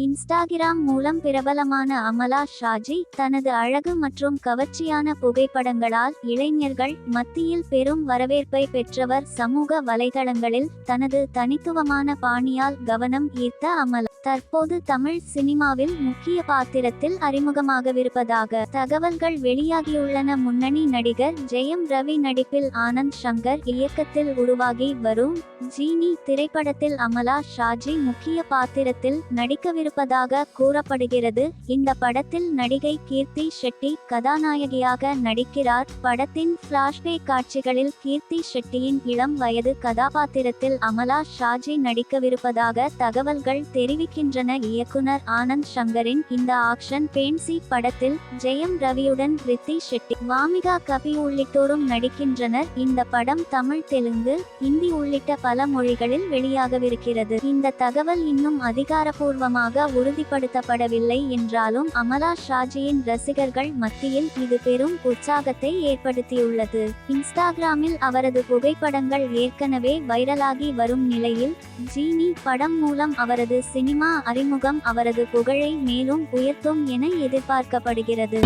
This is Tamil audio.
இன்ஸ்டாகிராம் மூலம் பிரபலமான அமலா ஷாஜி தனது அழகு மற்றும் கவர்ச்சியான புகைப்படங்களால் இளைஞர்கள் மத்தியில் பெரும் வரவேற்பை பெற்றவர். சமூக வலைதளங்களில் தனது தனித்துவமான பாணியால் கவனம் ஈர்த்த அமலா தற்போது தமிழ் சினிமாவில் முக்கிய பாத்திரத்தில் அறிமுகமாகவிருப்பதாக தகவல்கள் வெளியாகியுள்ளன. முன்னணி நடிகர் ஜெயம் ரவி நடிப்பில் ஆனந்த் சங்கர் இயக்கத்தில் உருவாகி வரும் ஜீனி திரைப்படத்தில் அமலா ஷாஜி முக்கிய பாத்திரத்தில் நடிக்கவிருப்பதாக கூறப்படுகிறது. இந்த படத்தில் நடிகை கீர்த்தி ஷெட்டி கதாநாயகியாக நடிக்கிறார். படத்தின் பிளாஷ்பேக் காட்சிகளில் கீர்த்தி ஷெட்டியின் இளம் வயது கதாபாத்திரத்தில் அமலா ஷாஜி நடிக்கவிருப்பதாக தகவல்கள் தெரிவிக்கின்றன. இயக்குனர் ஆனந்த் சங்கரின் இந்த ஆக்ஷன் பேன்சி படத்தில் ஜெயம் ரவியுடன் ரித்தி ஷெட்டி வாமிகா கபி உள்ளிட்டோரும் நடிக்கின்றனர். இந்த படம் தமிழ் தெலுங்கு இந்தி உள்ளிட்ட பல மொழிகளில் வெளியாகவிருக்கிறது. இந்த தகவல் இன்னும் அதிகாரப்பூர்வமாக உறுதிப்படுத்தப்படவில்லை என்றாலும் அமலா ஷாஜியின் ரசிகர்கள் மத்தியில் இது பெரும் உற்சாகத்தை ஏற்படுத்தியுள்ளது. இன்ஸ்டாகிராமில் அவரது புகைப்படங்கள் ஏற்கனவே வைரலாகி வரும் நிலையில் ஜீனி படம் மூலம் அவரது சினிமா அறிமுகம் அவரது புகழை மேலும் உயர்த்தும் என எதிர்பார்க்கப்படுகிறது.